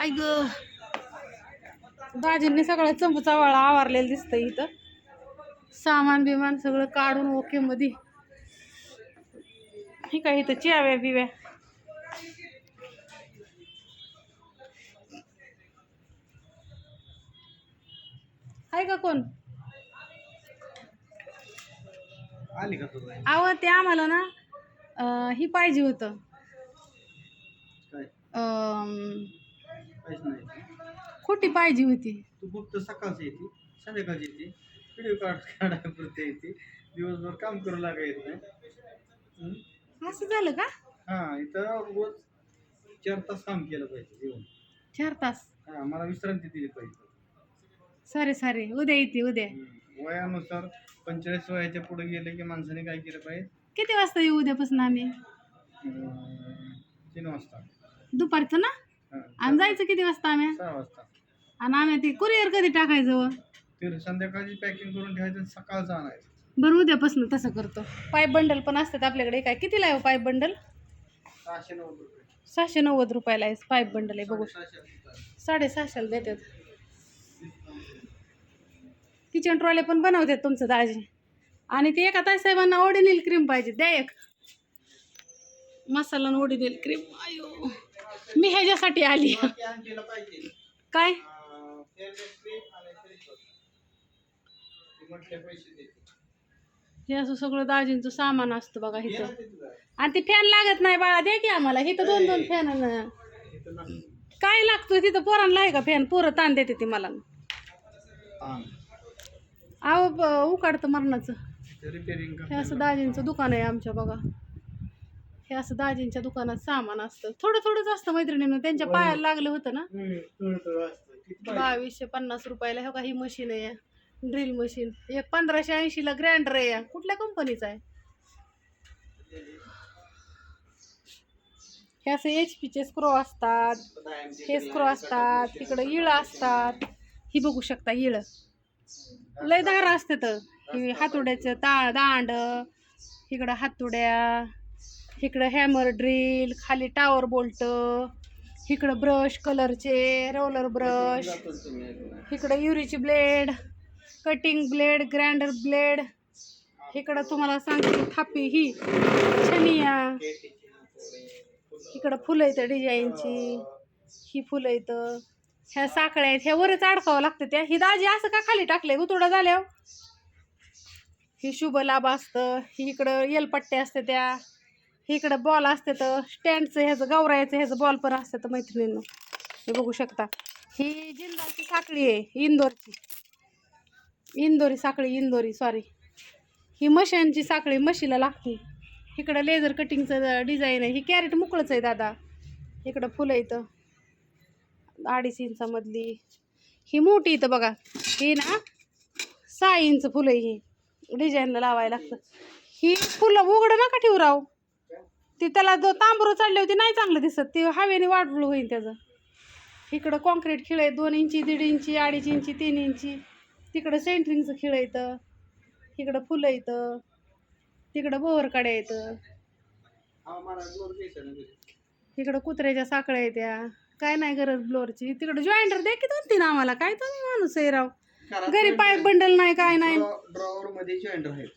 आई ग. दाजींनी सगळं चंपूचा वाळा आवारलेलं दिसतंय इथं. सामान बिमान सगळं काढून ओके मध्ये हे काय इथं चियाव्या बिव्या? आहे का कोण? आली का अहो ते आम्हाला ना अं, ही पाहिजे होतं. काय? अं, काहीच नाही. खोटी पाहिजे होती तू फक्त सकाळची येते संध्याकाळची येते व्हिडिओ काढ काढापुरते येते दिवसभर काम करू लागा येत नाही. हं? असं झालं का? हा इथं रोज चार तास काम केलं पाहिजे जेवण. चार तास? हा मला विश्रांती दिली पाहिजे. सारे सारे. उद्या येते उद्या. हं. वयानुसार पंचेचाळीस वयाच्या पुढे गेले की माणसाने काय केलं पाहिजे? किती वाजता येऊ उद्यापासून आम्ही? अं, तीन वाजता. दुपारचं ना? आणि जायचं किती वाजता आम्ही? सहा वाजता. आणि आम्ही ते कुरिअर कधी टाकायचं व? ते संध्याकाळची पॅकिंग करून ठेवायचं आणि सकाळचं आणायचं. बरं उद्यापासून तसं करतो. पाईप बंडल पण असतात आपल्याकडे. काय कितीला आहे पाईप बंडल सहाशे नव्वद रुपये. सहाशे नव्वद रुपयाला आहे पाईप बंडल आहे बघू. सहाशे रुपये. साडेसहाशेला देतात. किचन ट्रॉले पण बनवतात तुमचं दाजी. आणि ते एका ताईसाहेबांना ओडिनील क्रीम पाहिजे. द्या एक. मसाला ओडिनील क्रीम आयो. मी ह्याच्यासाठी आली. काय? हे असं सगळं दाजींचं सामान असतं बघा ये इथं. आणि ते फॅन लागत नाही बाळा द्या की आम्हाला. इथं दोन दोन फॅन ना. काय लागतं तिथं? पोरांना आहे का फॅन पोरं ताण देते ती मला. अहो ब- उकाडतं मरणाचं. हे असं दाजींचं दुकान आहे आमच्या बघा. हे असं दाजींच्या दुकानात सामान असतं. थोडं थोडंच असतं मैत्रिणीनं. त्यांच्या पायाला लागलं होतं ना? बावीसशे पन्नास रुपयाला हो का ही मशीन आहे. ड्रिल मशीन एक पंधराशे ऐंशीला ग्रँडर आहे. या. कुठल्या कंपनीचं आहे? हे असं एच पीचे स्क्रो असतात. हे स्क्रो असतात. तिकडं इळं असतात. ही बघू शकता इळं. लय दार असते तर. हातोड्याचं ता दांड. इकडं हातोड्या. इकडं हॅमर ड्रिल खाली टावर बोल्ट इकडं ब्रश कलरचे रोलर ब्रश इकडं युरीची blade cutting blade grinder blade इकडं तुम्हाला सांगते थापी ही छनिया. इकडं फुलं येतं डिझाईनची ही फुलं येतं ह्या साखळ्या आहेत. ह्या वरच अडकावं लागतं त्या. ही दाजी असं का खाली टाकलंय गुतोडा झाल्यावर? ही शुभ लाभ असतं. ही इकडं येलपट्ट्या असते त्या. इकडं बॉल असते तर स्टँडचं ह्याचं गौरायचं ह्याचं बॉल पण असतं तर मैत्रिणींनो. हे बघू शकता. ही जिंदाची साखळी आहे इंदोरची. इंदोरी साखळी इंदोरी सॉरी ही मशांची साखळी म्हशीला लागते. इकडं लेझर कटिंगचं डिझाईन आहे. ही कॅरेट मोकळंच आहे दादा. इकडं फुलं इथं अडीच इंचामधली. ही मोठी इथं बघा. ही ना सहा इंच फुलं आहे. ही. डिझाईनला लावायला लागतं. ही फुलं उघडं नका ठेवू राव. ती त्याला जो तांबरू चढले होती नाही चांगलं दिसत. ती हवेने वाढलं होईल त्याचं. इकडं कॉन्क्रीट खिळ आहे दोन इंची दीड इंची अडीच इंची तीन इंची. तिकडं सेंटरिंगचं खिळ येतं इकडं फुलं येतं तिकडं बोहरकाड्या येतं इकडं कुत्र्याच्या साखळ्या येत्या काय नाही गरज ब्लोअरची. तिकडं जॉईंटर द्या की दोन तीन आम्हाला. काय तुम्ही माणूस आहे राव. घरी पाईप बंडल नाही काय नाही. ड्रॉवर मध्ये ड्रॉवर आहेत.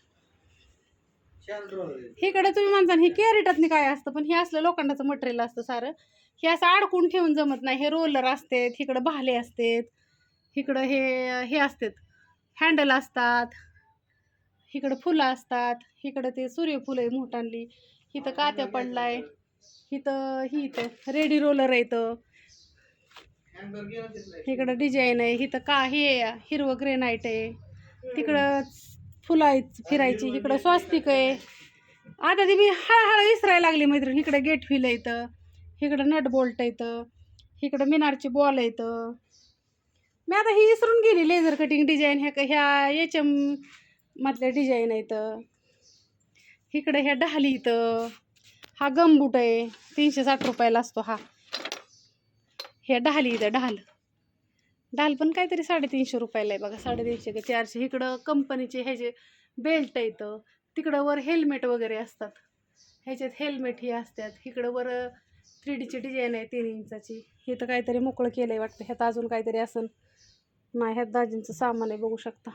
इकडे तुम्ही म्हणता हे कॅरेटातनी काय असतं? पण हे असलं लोखंडाचं मटेरियल असतं सारं. हे असं अडकून ठेवून जमत नाही. हे रोलर असते इकडं भाले असतात इकडं हे हे असतात. हँडल असतात इकडं फुलं असतात इकडं ते सूर्यफुलं आहे मोठांली इथं कात्या पडलाय. इथं ही इथं रेडी रोलर आहे इथं. इकडं डिझाईन आहे इथं का हे हिरवं ग्रेनाईट आहे. तिकडं फुलं आहेत फिरायची इकडं स्वस्तिक आहे. आता ती मी हळूहळू विसरायला लागली मैत्रीण. इकडं गेट व्हील आहे इथं. इकडं नट बोल्ट येतं इकडं मिनारची बॉल आहे इथं. मी आता ही विसरून गेली लेझर कटिंग डिझाईन. ह्या ह्या एच एम मधल्या डिझाईन आहे इथं. इकडं ह्या ढाली इथं. हा गमबूट आहे. तीनशे साठ रुपयाला असतो हा. हे ढाली इथं ढाल डाल पण काहीतरी साडेतीनशे रुपयाला आहे बघा साडेतीनशे का चारशे. इकडं कंपनीचे ह्याचे बेल्ट येतं तिकडं वर हेल्मेट वगैरे असतात. ह्याच्यात हेल्मेट हे असतात. इकडं वर थ्री डीची डिझाईन आहे तीन इंचाची. हे तर काहीतरी मोकळं केलं आहे वाटतं. ह्यात अजून काहीतरी असन नाही ह्यात दाजींचं सामान आहे बघू शकता.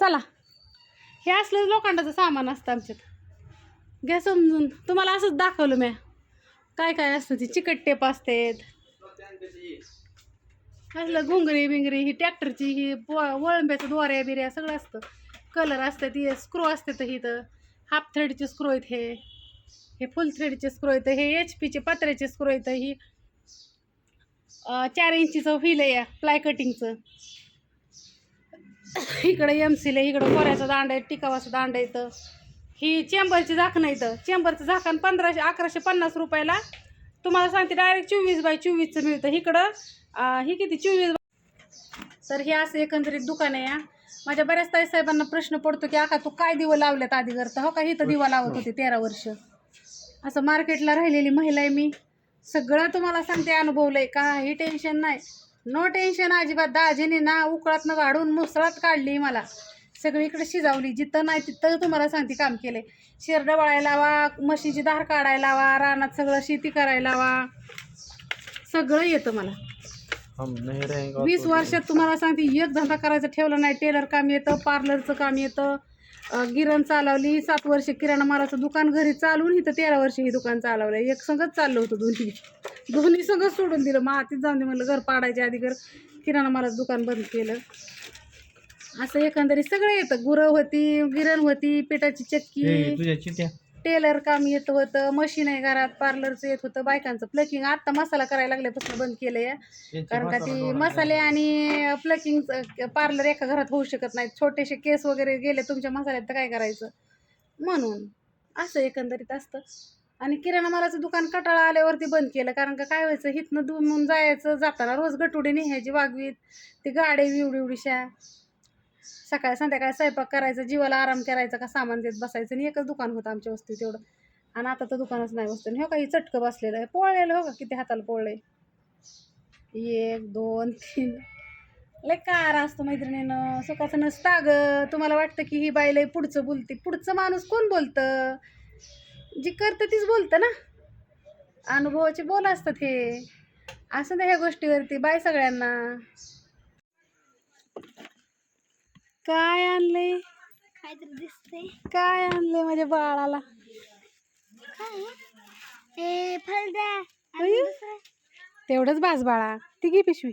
चला. हे असलं लोखंडाचं सामान असतं आमच्यात. घ्या समजून. तुम्हाला असंच दाखवलं म्या. काय काय असतं ती? चिकट टेप असतात. असलं घुंगरी बिंगरी ही ट्रॅक्टरची ही व- वळंब्याचं दोऱ्या बिऱ्या सगळं असतं. कलर असतात हे तर ही तर. हाफ थ्रेडचे स्क्रो आहेत हे. हे फुल थ्रेडचे स्क्रो आहेत. हे एच पीचे पत्र्याचे स्क्रो आहेत ही. चार इंचीचं व्हील आहे प्लाय कटिंगचं इकडं एम सीला इकडं कोऱ्याचं दांड आहे टिकावाचं दांड आहे तर ही चेंबरची झाकणं तर चेंबरचं झाकण पंधराशे अकराशे पन्नास रुपयाला. तुम्हाला सांगते डायरेक्ट चोवीस बाय चोवीसचं मिळतं. इकडं ही किती? चोवीस तर हे असं एकंदरीत दुकान आहे या माझ्या बऱ्याच ताई साहेबांना प्रश्न पडतो की आका तू काय दिवं लावल्यात आधी करता हो का इथं दिवा लावत होते तेरा वर्ष. असं मार्केटला राहिलेली महिला आहे मी. सगळं तुम्हाला सांगते अनुभवलंय काही टेन्शन नाही. नो टेन्शन अजिबात. दाजीने ना उकळातनं काढून मुसळात काढली मला. सगळीकडे शिजावली. जिथं नाही तिथं तुम्हाला सांगते काम केले. शेरडं वळायला लावा म्हशीची धार काढायला लावा रानात सगळं शेती करायला लावा. सगळं येतं मला. वीस वर्षात तुम्हाला सांगते एक धंदा करायचा ठेवला नाही. टेलर काम येतं पार्लरचं काम येतं. गिरण चालवली सात वर्ष किराणा मालाचं दुकान घरी चालवून इथं तेरा वर्ष हे दुकान चालवलं. एक संगच चाललं होतं दोन्ही. दोन्ही संगच सोडून दिलं. मग आतीच जाऊन दे म्हणलं घर पाडायच्या आधी घर किराणा मालाचं दुकान बंद केलं. असं एकंदरीत सगळं येतं. गुरं होती गिरण होती पिठाची चक्की. तुझ्या चिट्या टेलर काम येत होतं मशीन आहे घरात पार्लरचं येत होतं बायकांचं प्लकिंग आत्ता मसाला करायला लागल्यापासून बंद केलंय. कारण का ती मसाले आणि प्लकिंग पार्लर एका घरात होऊ शकत नाहीत. छोटेसे केस वगैरे गेले तुमच्या मसाल्यात तर काय करायचं? म्हणून असं एकंदरीत असतं. आणि किराणा मालाचं दुकान कटाळा आल्यावरती बंद केलं. कारण का काय व्हायचं? हिथनं दुमून जायचं. जाताना रोज गटुडे न्यायची वागवीत. ती गाड्या एवढी एवढीशा. सकाळ संध्याकाळ स्वयंपाक करायचं जीवाला आराम करायचा का सामान देत बसायचं आणि एकच दुकान होतं आमच्या वस्तीत तेवढं. आणि आता तर दुकानच नाही वस्तू हो काही चटकं बसलेलं आहे. पोळलेलं हो का? किती हाताला पोळले एक दोन तीन. लय कार असतो मैत्रिणीनं. सुखाचं नसता ग तुम्हाला वाटतं की ही बाई लय पुढचं बोलते. पुढचं माणूस कोण बोलतं? जी करतं तीच बोलतं ना? अनुभवाचे बोल असतात हे. असं नाही ह्या गोष्टीवरती. बाय सगळ्यांना. काय आणले? काय आणले माझ्या बाळाला? तेवढच हे आणि तेवढंच बास बाळा. ती घे पिशवी.